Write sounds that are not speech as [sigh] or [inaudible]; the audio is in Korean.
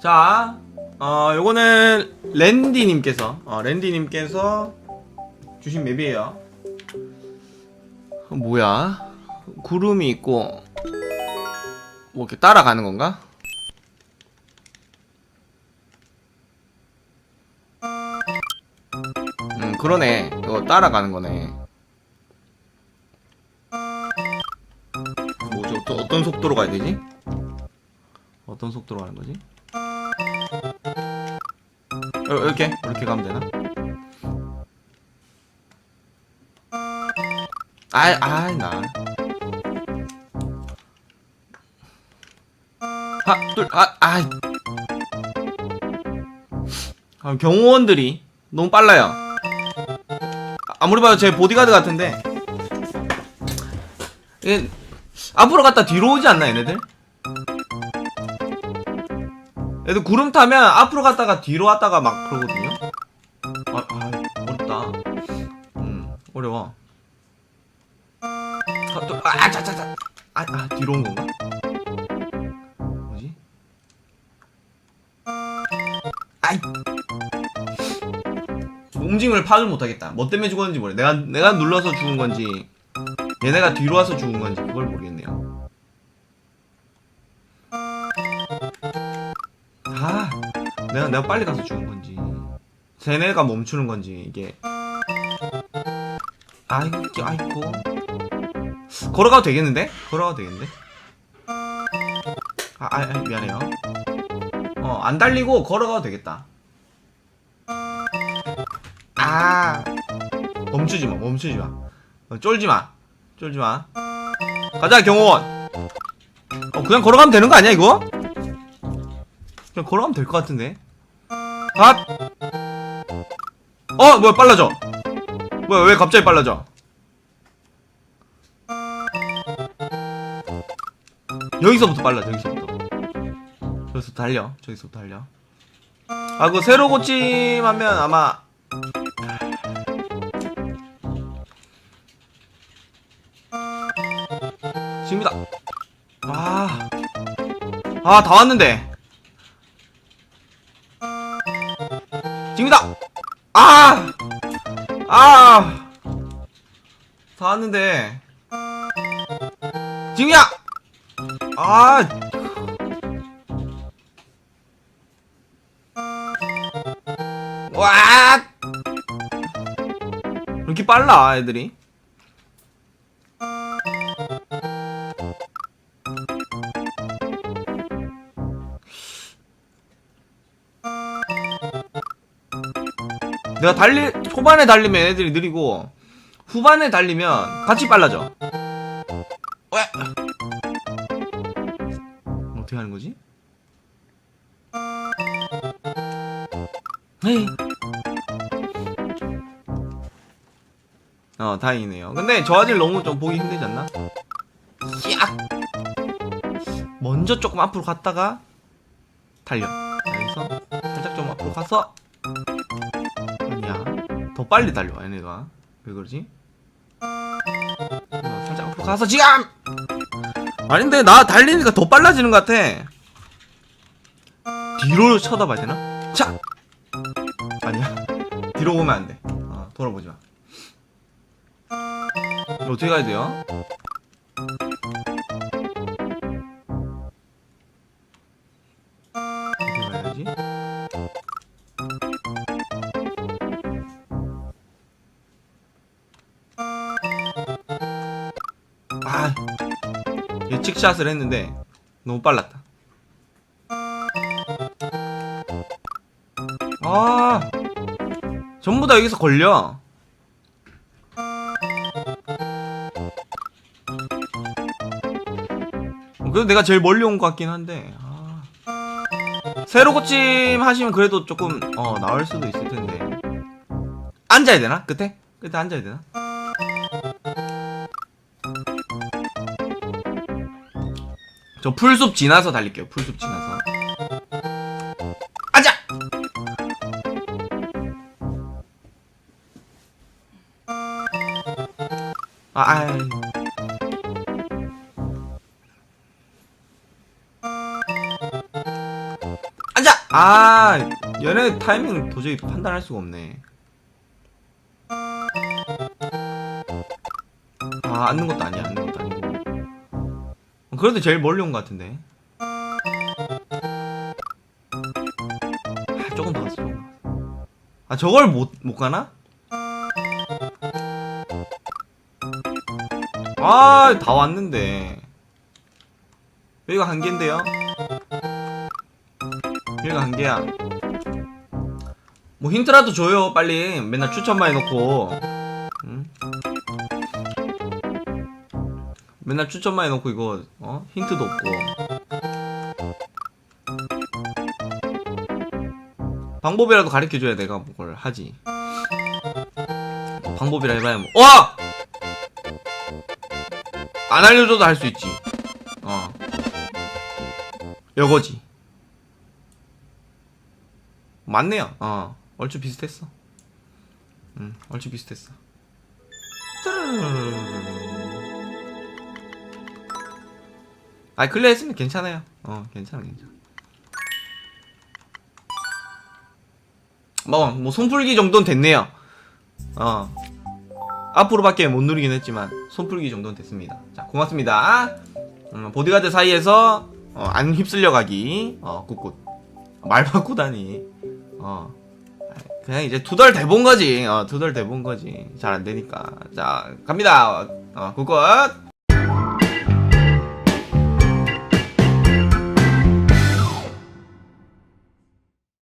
자, 어, 요거는 랜디님께서, 어, 랜디님께서 주신 맵이에요. 어, 뭐야? 구름이 있고, 뭐 이렇게 따라가는 건가? 음, 그러네. 이거 따라가는 거네. 뭐지? 어떤, 어떤 속도로 가야 되지? 어떤 속도로 가는 거지? 어, 이렇게? 이렇게 가면 되나? 아이, 아이, 나. 하, 둘, 아, 아이. 아, 경호원들이 너무 빨라요. 아, 아무리 봐도 제 보디가드 같은데. 이게 앞으로 갔다 뒤로 오지 않나, 얘네들? 얘들 구름 타면 앞으로 갔다가 뒤로 왔다가 막 그러거든요. 아, 아 어렵다. 음, 어려워. 아, 또, 아, 자, 자, 자. 아, 아, 뒤로 온 건가? 뭐지? 아이. 움직임을 파악을 못하겠다. 뭐 때문에 죽었는지 모르. 내가 내가 눌러서 죽은 건지, 얘네가 뒤로 와서 죽은 건지 그걸 모르겠네요. 내가 내가 빨리 가서 죽은 건지, 쟤네가 멈추는 건지 이게. 아이고, 아이고. 걸어가도 되겠는데? 걸어가도 되겠는데? 아, 아, 아 미안해요. 어, 안 달리고 걸어가도 되겠다. 아, 멈추지 마, 멈추지 마. 어, 쫄지 마, 쫄지 마. 가자, 경호원. 어, 그냥 걸어가면 되는 거 아니야, 이거? 그냥 걸어가면 될 것 같은데. 아! 어, 뭐야, 빨라져. 뭐야, 왜 갑자기 빨라져? 여기서부터 빨라져, 여기서부터. 저기서 달려, 저기서부터 달려. 아, 그 새로 고침하면 아마 지금이다. 아, 아, 다 왔는데. 지금이다. 아, 아, 다 왔는데. 지금이야. 아. 와! 이렇게 빨라, 애들이. 내가 달리, 초반에 달리면 애들이 느리고, 후반에 달리면 같이 빨라져. 왜? 어떻게 하는 거지? 헤이. 어, 다행이네요. 근데 저 아직 너무 좀 보기 힘들지 않나? 야! 먼저 조금 앞으로 갔다가 달려. 여기서 살짝 좀 앞으로 가서. 더 빨리 달려, 얘네가. 왜 그러지? 어, 살짝 앞으로 가서 지금! 아닌데, 나 달리니까 더 빨라지는 것 같아. 뒤로 쳐다봐야 되나? 자! 아니야. [laughs] 뒤로 보면 안 돼. 어, 돌아보지 마. 이거 어떻게 가야 돼요? 예측샷을 했는데 너무 빨랐다. 아, 전부 다 여기서 걸려. 어, 그래도 내가 제일 멀리 온 것 같긴 한데. 아. 새로 고침 하시면 그래도 조금 어 나을 수도 있을 텐데. 앉아야 되나? 끝에? 끝에 앉아야 되나? 저 풀숲 지나서 달릴게요. 풀숲 지나서. 앉아! 아, 아이. 앉아! 아 얘네 타이밍 도저히 판단할 수가 없네 아 앉는 것도 아니야 그래도 제일 멀리 온 것 같은데. 아, 조금 더 갔어. 아 저걸 못, 못 가나? 아 다 왔는데. 여기가 한 개인데요? 여기가 한 개야. 뭐 힌트라도 줘요 빨리. 맨날 추천만 해놓고 맨날 추천만 해놓고 이거 어? 힌트도 없고. 방법이라도 가르쳐줘야 내가 뭘 하지. 방법이라 해봐야 뭐. 와! 안 알려줘도 할 수 있지. 어. 요거지. 맞네요. 어. 얼추 비슷했어. 응 얼추 비슷했어 아 클리어 했으면 괜찮아요. 어 괜찮아 괜찮아. 뭐, 뭐 손풀기 정도는 됐네요. 어. 앞으로밖에 못 누리긴 했지만 손풀기 정도는 됐습니다. 자 고맙습니다. 음, 보디가드 사이에서 어, 안 휩쓸려 가기 어 굿굿 말 바꾸 다니. 어. 그냥 이제 두덜 대본 거지. 어 두덜 대본 거지. 잘 안 되니까. 자 갑니다. 어 굿굿